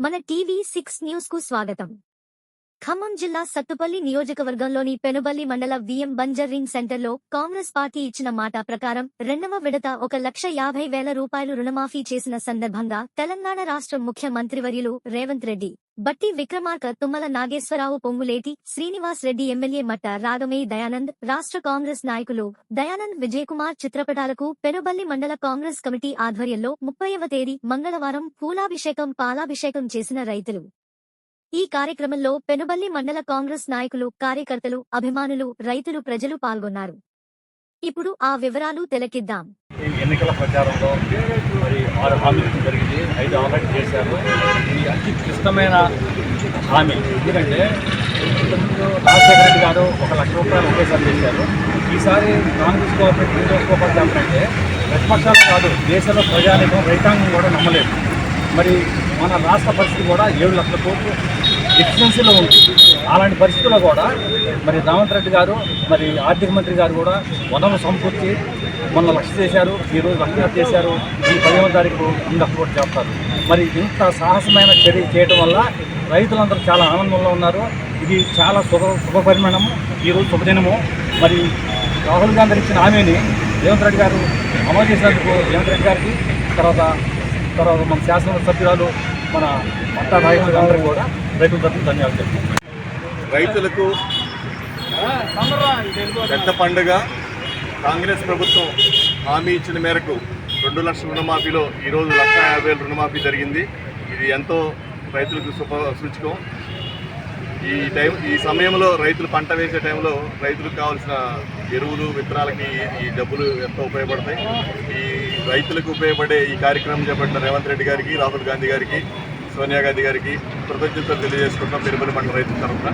మన TV six న్యూస్కు స్వాగతం. ఖమ్మం జిల్లా సత్తుపల్లి నియోజకవర్గంలోని పెనుబల్లి మండల విఎం బంజర్ రింగ్ సెంటర్లో కాంగ్రెస్ పార్టీ ఇచ్చిన మాట ప్రకారం రెండవ విడత ఒక లక్ష యాభై వేల రూపాయలు రుణమాఫీ చేసిన సందర్భంగా తెలంగాణ రాష్ట్ర ముఖ్యమంత్రివర్యులు రేవంత్ రెడ్డి బట్టి విక్రమార్క తుమ్మల నాగేశ్వరరావు పొంగులేటి శ్రీనివాస్ రెడ్డి ఎమ్మెల్యే మట్ట రాగమే దయానంద్ రాష్ట్ర కాంగ్రెస్ నాయకులు దయానంద్ విజయకుమార్ చిత్రపటాలకు పెనుబల్లి మండల కాంగ్రెస్ కమిటీ ఆధ్వర్యంలో ముప్పైవ తేదీ మంగళవారం పూలాభిషేకం పాలాభిషేకం చేసిన రైతులు. ఈ కార్యక్రమంలో పెనుబల్లి మండల కాంగ్రెస్ నాయకులు కార్యకర్తలు అభిమానులు రైతులు ప్రజలు పాల్గొన్నారు. ఇప్పుడు ఆ వివరాలు తెలకిద్దాం. ఎన్నికల ప్రచారంలో మరి ఆరు హామీలు జరిగింది. ఐదు ఆల్రెడీ చేశారు. ఇది అతి క్లిష్టమైన హామీ ఎందుకంటే రాజశేఖర రెడ్డి గారు ఒక లక్ష రూపాయలు ఒకేసారి చేశారు. ఈసారి కాంగ్రెస్ గవర్నమెంట్ ఏం చేసుకోబడ్డామంటే ప్రతిపక్షాలు కాదు దేశంలో ప్రజానికం రైతాంగం కూడా నమ్మలేదు. మరి మన రాష్ట్ర పరిస్థితి కూడా ఏడు లక్షల కోట్లు ఎఫిషియన్సీలో ఉంది. అలాంటి పరిస్థితుల్లో కూడా మరి రేవంత్ రెడ్డి గారు మరి ఆర్థిక మంత్రి గారు కూడా వనరులు సమకూర్చి మొన్న లక్ష చేశారు. ఈరోజు లక్ష చేశారు. ఈ పదిహేవ తారీఖు లక్ష కూడా చేస్తారు. మరి ఇంత సాహసమైన చర్య చేయడం వల్ల రైతులందరూ చాలా ఆనందంలో ఉన్నారు. ఇది చాలా శుభ శుభ పరిమాణము ఈరోజు శుభదినము. మరి రాహుల్ గాంధీ ఇచ్చిన హామీని రేవంత్ రెడ్డి గారు అమలు చేసినందుకు రేవంత్ రెడ్డి గారికి తర్వాత తర్వాత మన శాసన సభ్యురాలు మన మట్టా నాయకులు కూడా రైతుల తరఫున ధన్యవాదాలు చెప్తున్నాం రైతులకు పెద్ద పండుగ. కాంగ్రెస్ ప్రభుత్వం హామీ ఇచ్చిన మేరకు రెండు లక్షల రుణమాఫీలో ఈరోజు లక్ష యాభై వేల రుణమాఫీ జరిగింది. ఇది ఎంతో రైతులకు శుభ సూచకం. ఈ టైం ఈ సమయంలో రైతులు పంట వేసే టైంలో రైతులకు కావాల్సిన ఎరువులు విత్తనాలకి ఈ డబ్బులు ఎంతో ఉపయోగపడతాయి. ఈ రైతులకు ఉపయోగపడే ఈ కార్యక్రమం చేపట్టిన రేవంత్ రెడ్డి గారికి రాహుల్ గాంధీ గారికి సోనియా గాంధీ గారికి కృతజ్ఞతలు తెలియజేసుకుంటున్నాం పెరుమల మండల రైతుల తరఫున.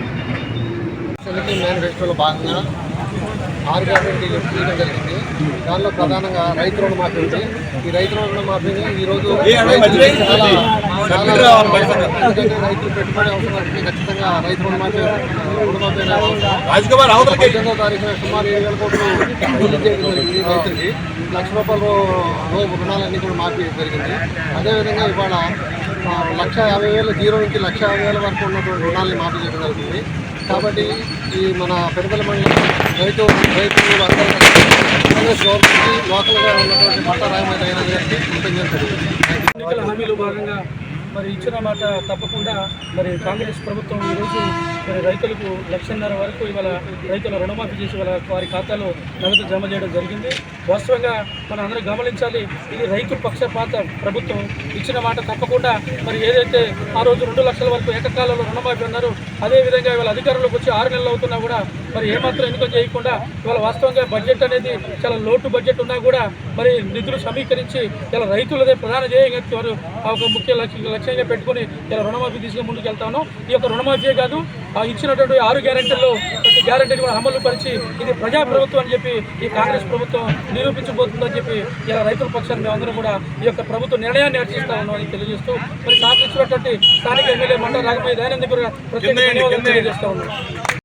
మేనిఫెస్టోలో భాగంగా ఆరు జరిగింది. దానిలో ప్రధానంగా రైతు రుణమాఫీ ఉంది. ఈ రైతు రుణమాఫీని ఈరోజు ఎందుకంటే రైతులు పెట్టుబడి అవసరం. ఖచ్చితంగా రైతు రుణమాఫీ అవసరం. పద్దెనిమిదో తారీఖున సుమారు ఏడు వేల కోట్లు రిలీజ్ చేయడం జరిగింది రైతులకి లక్ష రూపాయలు రుణాలన్నీ కూడా మాఫీ జరిగింది. అదేవిధంగా ఇవాళ లక్ష యాభై వేలు జీరో నుంచి లక్ష యాభై వేల వరకు ఉన్నటువంటి రుణాలని మాఫీ చేయడం జరుగుతుంది కాబట్టి ఈ మన పెరుపల మండలం రైతు రైతులు అందరూ కాంగ్రెస్ గవర్నమెంట్ లోకల్గా ఉన్నటువంటి మట్ట రాయమైన కృతజ్ఞతలు. ఎన్నికల హామీలో భాగంగా మరి ఇచ్చిన మాట తప్పకుండా మరి కాంగ్రెస్ ప్రభుత్వం ఈరోజు మరి రైతులకు లక్షన్నర వరకు ఇవాళ రైతుల రుణమాఫీ చేసి వాళ్ళ వారి ఖాతాలో నగదు జమ చేయడం జరిగింది. వాస్తవంగా మనం అందరం గమనించాలి ఇది రైతు పక్షపాత. ప్రభుత్వం ఇచ్చిన మాట తప్పకుండా మరి ఏదైతే ఆ రోజు రెండు లక్షల వరకు ఏకకాలంలో రుణమాఫీ అన్నారు అదేవిధంగా ఇవాళ అధికారంలోకి వచ్చి ఆరు నెలలు అవుతున్నా కూడా మరి ఏమాత్రం ఎన్నిక చేయకుండా ఇవాళ వాస్తవంగా బడ్జెట్ అనేది చాలా లోటు బడ్జెట్ ఉన్నా కూడా మరి నిధులు సమీకరించి ఇలా రైతులదే ప్రధాన ధ్యేయంగా వారు ఆ ఒక ముఖ్య లక్ష్య లక్ష్యంగా పెట్టుకుని ఇలా రుణమాఫీ తీసుకుని ముందుకు వెళ్తాను. ఈ యొక్క రుణమాఫీ కాదు ఆ ఇచ్చినటువంటి ఆరు గ్యారెంటీల్లో ప్రతి గ్యారెంటీని కూడా అమలు పరిచి ఇది ప్రజా ప్రభుత్వం అని చెప్పి ఈ కాంగ్రెస్ ప్రభుత్వం నిరూపించబోతుందని చెప్పి ఇలా రైతుల పక్షాన్ని మేమందరం కూడా ఈ యొక్క ప్రభుత్వ నిర్ణయాన్ని ఉన్నాం అని తెలియజేస్తూ మరి సహకరించినటువంటి స్థానిక ఎమ్మెల్యే మండల రాగమయ్య దయానంద ప్రత్యేక ధన్యవాదాలు తెలియజేస్తా ఉన్నాం.